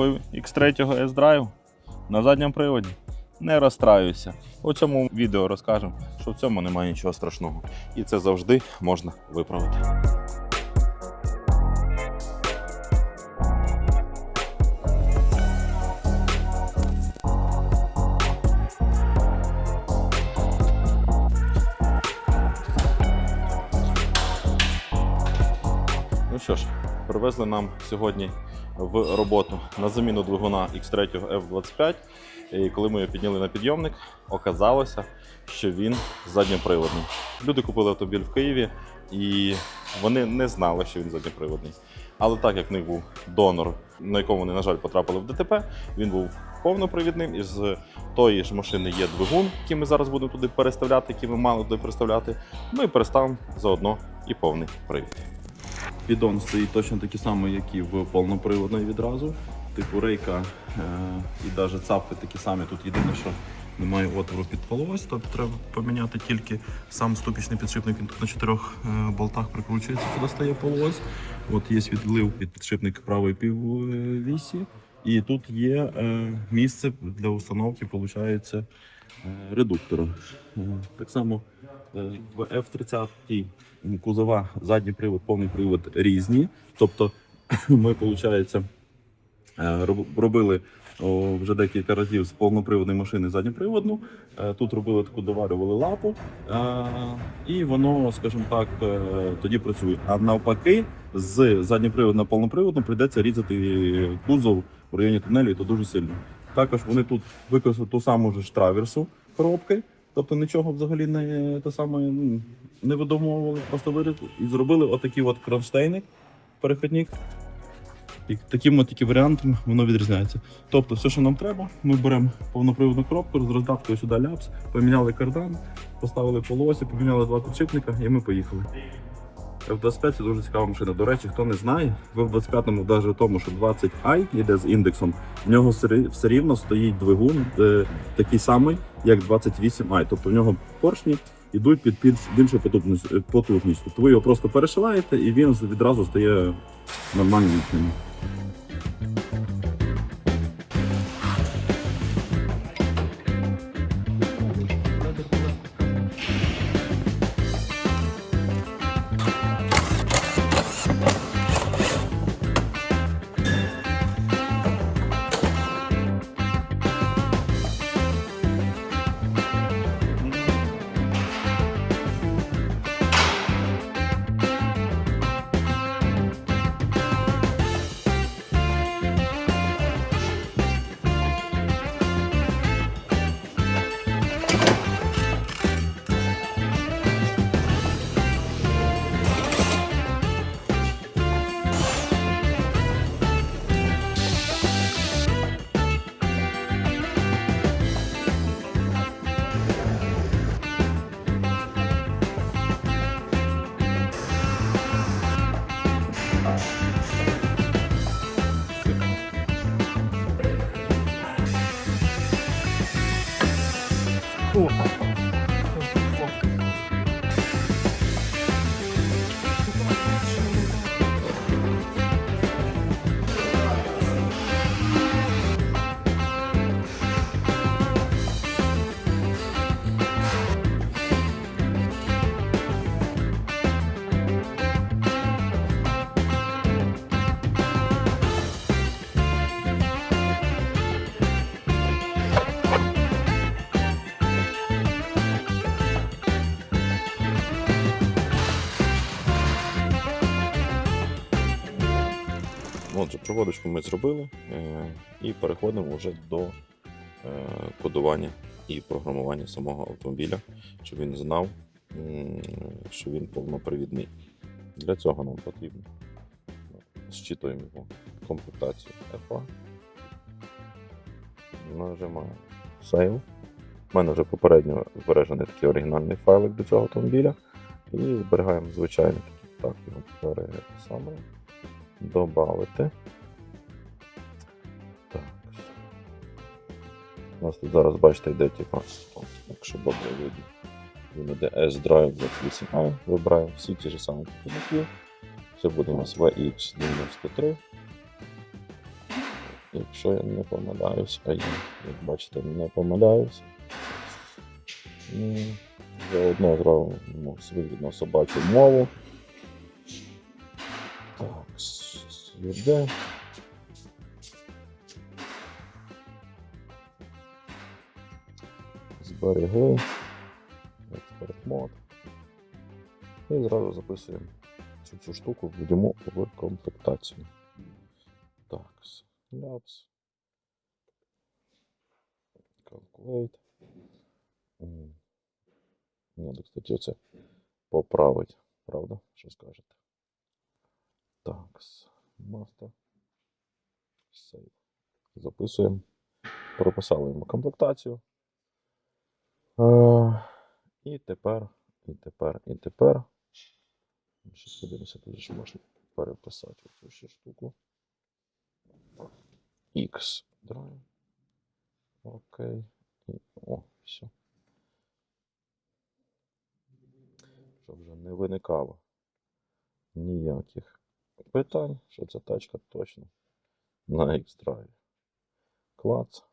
Купив X3 S-Drive на задньому приводі. Не розстраюся. У цьому відео розкажемо, що в цьому немає нічого страшного. І це завжди можна виправити. Ну що ж, привезли нам сьогодні в роботу на заміну двигуна X3 F25. І коли ми його підняли на підйомник, оказалося, що він задньоприводний. Люди купили автомобіль в Києві і вони не знали, що він задньоприводний. Але так як в них був донор, на якому вони, на жаль, потрапили в ДТП, він був повнопривідним. І з тої ж машини є двигун, який ми зараз будемо туди переставляти, який ми мали туди переставляти. Ми переставимо заодно і повний привід. Підон стоїть точно такий самий, як і в повноприводної відразу. Типу рейка е- і навіть цапи такі самі. Тут єдине, що немає отвору під полось, тобто треба поміняти тільки сам ступічний підшипник. Він тут на чотирьох е, болтах прикручується, сюди стає полось. От є відлив під підшипник правої піввісі. І тут є е, місце для установки, виходить, редуктора. Е, так само е, в F30 кузова, задній привод, повний привод різні. Тобто ми, виходить, робили вже декілька разів з повноприводної машини задньоприводну. Е, Тут робили таку доварювали лапу, е, і воно, скажімо так, е, тоді працює. А навпаки, з задньоприводу на повноприводну прийдеться різати кузов в районі тунелю, і то дуже сильно. Також вони тут використали ту саму ж траверсу коробки. Тобто нічого взагалі не те саме ну, не видумовували, просто вирізали і зробили отакий от кронштейник, перехідник. І таким от тільки варіантом воно відрізняється. Тобто, все, що нам треба, ми беремо повноприводну коробку, з роздавкою сюди ляпс, поміняли кардан, поставили полосі, поміняли два підшипника і ми поїхали. F25 це дуже цікава машина. До речі, хто не знає, в F25 навіть тому, що 20i йде з індексом, в нього все рівно стоїть двигун е, такий самий, як 28i. Тобто в нього поршні йдуть під, під більшу потужність. Тобто ви його просто перешиваєте і він відразу стає нормальним. Отже, проводочку ми зробили е, і переходимо вже до е, кодування і програмування самого автомобіля, щоб він знав, що він повнопривідний. Для цього нам потрібно зчитуємо його комплектацію FA. Нажимаємо Save. У мене вже попередньо збережений такий оригінальний файлик до цього автомобіля. І зберігаємо звичайний такий. Так, його пересаме. Добавити. Так. У нас тут зараз, бачите, йде типа, якщо добре видно. Він йде S-Drive 28i. Вибираємо всі ті ж самі показники. Це буде у нас VX93. якщо я не помиляюсь, а я, як бачите, не помиляюсь. Заодно зробимо відповідно собачу мову. Сюди. Зберегли. Expert мод. І зразу записуємо цю, цю штуку, введемо в комплектацію. Так, Labs. Calculate. Надо, кстати, оце поправити. Правда? Що скажете? Так, Master. Save. Записуємо. Прописали йому комплектацію. Е, і тепер, і тепер, і тепер. Щось подивимося, тут ж можна переписати цю ще штуку. X drive. Окей. І, о, все. Щоб вже не виникало ніяких питань, що ця тачка точно на X-Drive. Клац.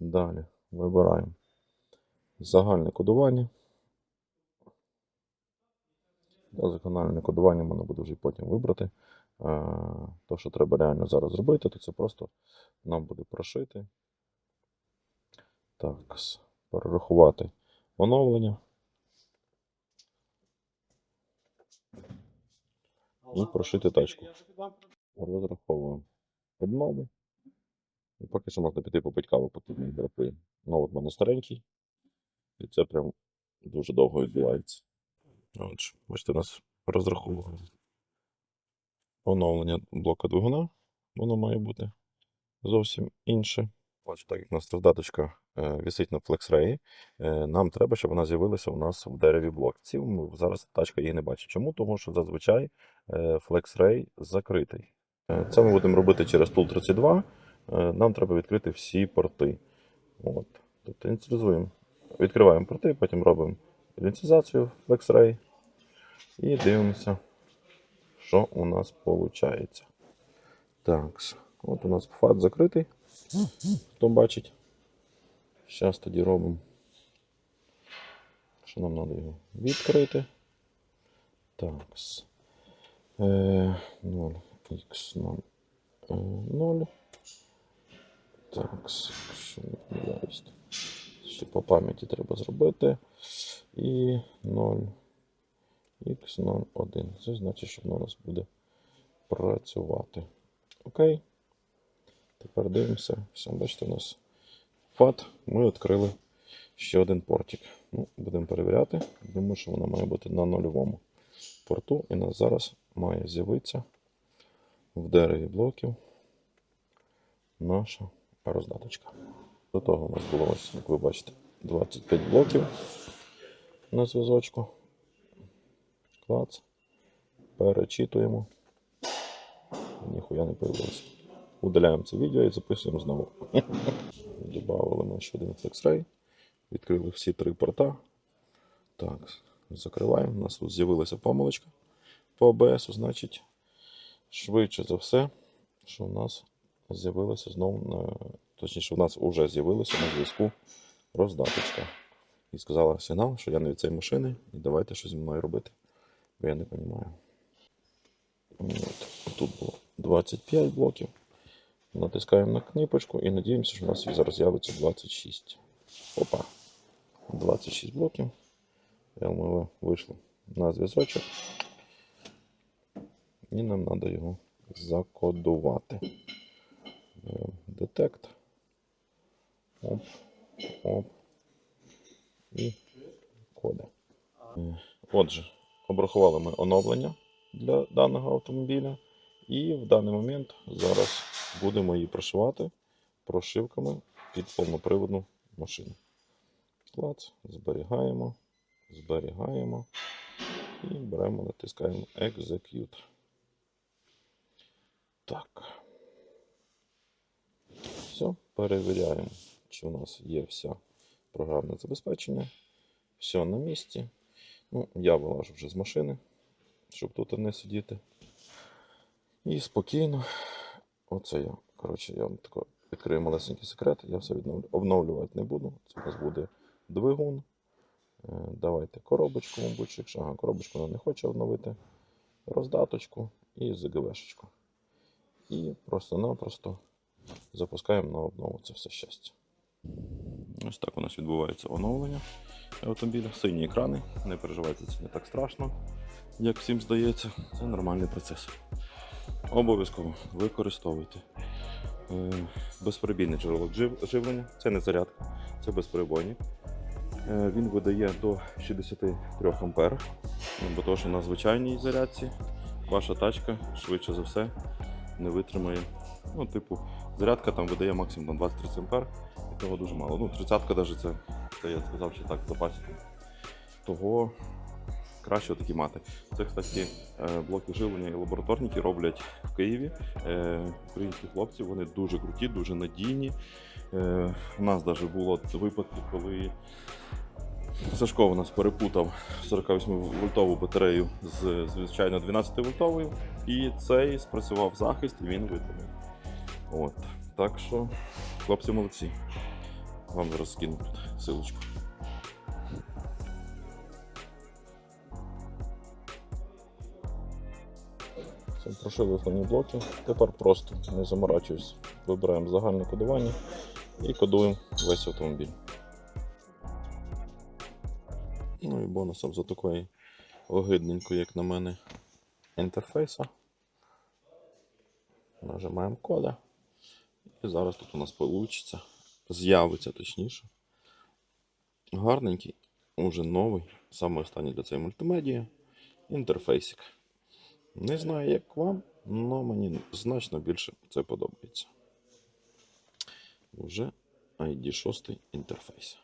Далі вибираємо загальне кодування. Загальне кодування можна буде вже потім вибрати. Е, То, що треба реально зараз зробити, то це просто нам буде прошити. Так, перерахувати оновлення. І прошити тачку. Розраховуємо обнови. І поки що можна піти попити каву, не графує. Ну, от мене старенький. І це прям дуже довго відбувається. Отже, бачите, у нас розраховуємо оновлення блока двигуна. Воно має бути зовсім інше. Бачу, так як у нас роздаточка е, висить на FlexRay, е, нам треба, щоб вона з'явилася у нас в дереві блокці. Ми Зараз тачка її не бачить. Чому? Тому що зазвичай FlexRay закритий. Е, Це ми будемо робити через Tool 32. Е, Нам треба відкрити всі порти. От. Тобто ініціалізуємо, відкриваємо порти, потім робимо ініціалізацію FlexRay і дивимося, що у нас виходить. Так, от у нас фат закритий. Хто бачить? Зараз тоді робимо. Що нам треба його відкрити? Так. Е, 0 x 0 е, 0. Так, що. Ще по пам'яті треба зробити. І 0 x 0 1. Це значить, що воно у нас буде працювати. Окей. Тепер дивимося. Все, бачите, у нас фат. Ми відкрили ще один портик. Ну, будемо перевіряти. Думаю, що воно має бути на нульовому порту. І нас зараз має з'явитися в дереві блоків наша роздаточка. До того у нас було ось, як ви бачите, 25 блоків на зв'язочку. Клац. Перечитуємо. Ніхуя не появилося. Удаляємо це відео і записуємо знову. Добавили ми ще один FlexRay. Відкрили всі три порта. Так, закриваємо. У нас тут з'явилася помилочка по OBS, значить, швидше за все, що у нас з'явилося знову на. Точніше, у нас вже з'явилося на зв'язку роздаточка. І сказала сигнал, що я не від цієї машини, і давайте щось зі мною робити. Бо я не розумію. Тут було 25 блоків. Натискаємо на кнопочку і надіємося, що у нас зараз з'явиться 26. Опа. 26 блоків. ЛМВ вийшло на зв'язочок. І нам треба його закодувати. Детект. Оп, оп. І коди. Е, Отже, обрахували ми оновлення для даного автомобіля. І в даний момент зараз будемо її прошивати прошивками під повноприводну машину. Клац, зберігаємо, зберігаємо і беремо, натискаємо Execute. Так. Все, перевіряємо, чи у нас є вся програмне забезпечення. Все на місці. Ну, я вилажу вже з машини, щоб тут не сидіти. І спокійно Оце я. Коротше, я вам тако відкрию малесенький секрет. Я все відновлю. Обновлювати не буду. Це у нас буде двигун. Е, Давайте коробочку, мабуть, якщо ага, коробочку вона не хоче обновити. Роздаточку і ЗГВшечку. І просто-напросто запускаємо на обнову це все щастя. Ось так у нас відбувається оновлення автомобіля. Сині екрани. Не переживайте, це не так страшно, як всім здається. Це нормальний процес. Обов'язково використовуйте е, безперебійне джерело живлення. Це не зарядка, це безперебойник. Е, Він видає до 63 ампер, бо то, що на звичайній зарядці ваша тачка швидше за все не витримає. Ну, типу, зарядка там видає максимум 20-30 ампер, і того дуже мало. Ну, 30-ка навіть це, це я сказав, що так запасі. Того краще такі мати. Це, кстати, е, блоки живлення і лабораторники роблять в Києві. Е, Українські хлопці, вони дуже круті, дуже надійні. Е, У нас навіть було випадки, коли Сашко у нас перепутав 48-вольтову батарею з звичайно 12-вольтовою, і цей спрацював захист і він витримав. От. Так що, хлопці молодці. Вам зараз скину тут силочку. Прошили основні блоки. Тепер просто не заморачуюсь. Вибираємо загальне кодування і кодуємо весь автомобіль. Ну і бонусом за такої огидненької, як на мене, інтерфейса. Нажимаємо кода. І зараз тут у нас вийде, з'явиться точніше. Гарненький, уже новий, саме останній для цієї мультимедії. Інтерфейсик. Не знаю, як вам, але мені значно більше це подобається. Уже ID6 інтерфейс.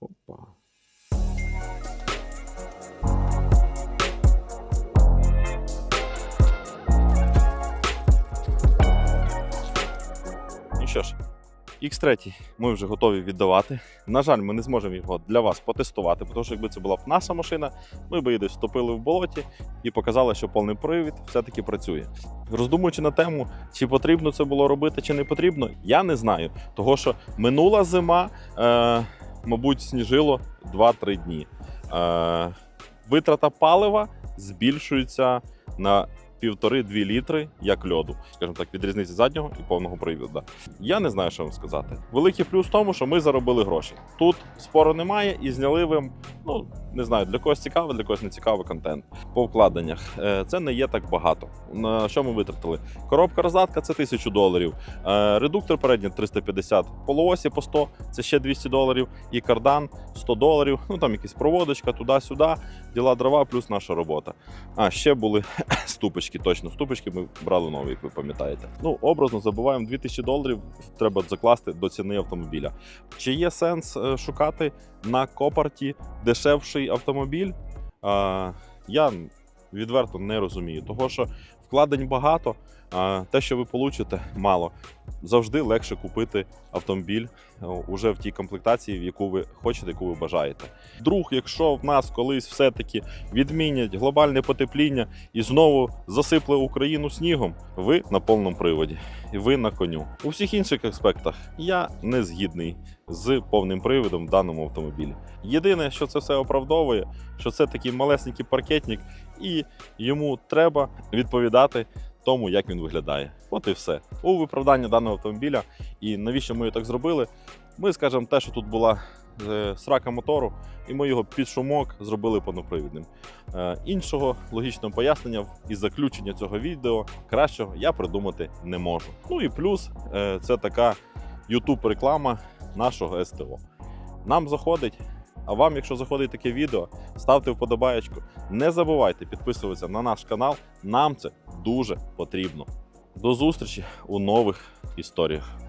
Опа. Ну що ж, X3 ми вже готові віддавати. На жаль, ми не зможемо його для вас потестувати, тому що якби це була б наша машина, ми б її десь втопили в болоті і показали, що повний привід все-таки працює. Роздумуючи на тему, чи потрібно це було робити, чи не потрібно, я не знаю. Того що минула зима, е, мабуть, сніжило 2-3 дні. Е, витрата палива збільшується на півтори-дві літри як льоду, скажімо так, від різниці заднього і повного приводу. Я не знаю, що вам сказати. Великий плюс в тому, що ми заробили гроші. Тут спору немає і зняли ви, ну не знаю, для когось цікавий, для когось не цікавий контент. По вкладеннях Е, це не є так багато. На що ми витратили? Коробка роздатка це 1000 доларів. Е, Редуктор передній 350, полуосі по 100, це ще 200 доларів. І кардан 100 доларів. Ну там якась проводочка туди-сюди, діла дрова, плюс наша робота. А ще були ступочки, точно ступочки. Ми брали нові, як ви пам'ятаєте. Ну, образно забуваємо 2000 доларів. Треба закласти до ціни автомобіля. Чи є сенс е, шукати на копарті дешевший автомобіль? Я відверто не розумію, того що вкладень багато, а те, що ви получите, мало. Завжди легше купити автомобіль е, уже в тій комплектації, в яку ви хочете, яку ви бажаєте. Друг, якщо в нас колись все-таки відмінять глобальне потепління і знову засипле Україну снігом, ви на повному приводі ви на коню. У всіх інших аспектах я не згідний з повним приводом в даному автомобілі. Єдине, що це все оправдовує, що це такий малесенький паркетник, і йому треба відповідати тому, як він виглядає. От і все. У виправданні даного автомобіля. І навіщо ми його так зробили? Ми скажемо те, що тут була е, срака мотору, і ми його під шумок зробили повнопривідним. Е, іншого логічного пояснення і заключення цього відео кращого я придумати не можу. Ну і плюс е, це така YouTube реклама нашого СТО. Нам заходить. А вам, якщо заходить таке відео, ставте вподобаєчку. Не забувайте підписуватися на наш канал. Нам це дуже потрібно. До зустрічі у нових історіях.